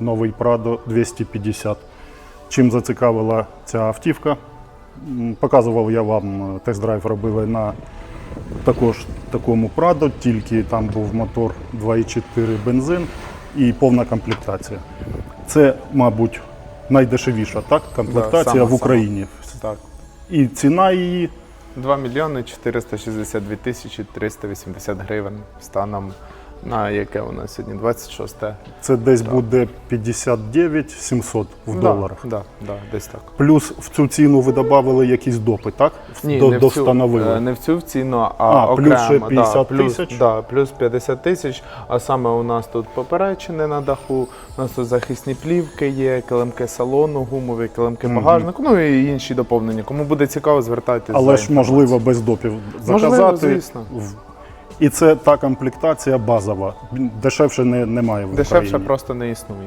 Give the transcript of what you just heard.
новий Prado 250. Чим зацікавила ця автівка? Показував я вам, е, тест-драйв робили на також такому Prado, тільки там був мотор 2,4 бензин і повна комплектація. Це, мабуть, найдешевіша так, комплектація сама- в Україні. Так. І ціна її 2 мільйони 462 тисячі 380 гривень станом на яке у нас сьогодні 26 це десь буде 59 700 в доларах. Да, да, десь так. Плюс в цю ціну ви додали якісь допи, так? Ні, До, не, в цю, е, не в цю ціну, а, А, плюс ще 50 да, плюс, тисяч? Да, плюс 50 тисяч. А саме у нас тут поперечини на даху, у нас тут захисні плівки є, килимки салону, гумові, килимки багажнику, ну і інші доповнення. Кому буде цікаво, звертайтеся. Але ж можливо без допів Можливо, заказати. звісно. І це та комплектація базова. Дешевше не, немає в Дешевше Україні. просто не існує.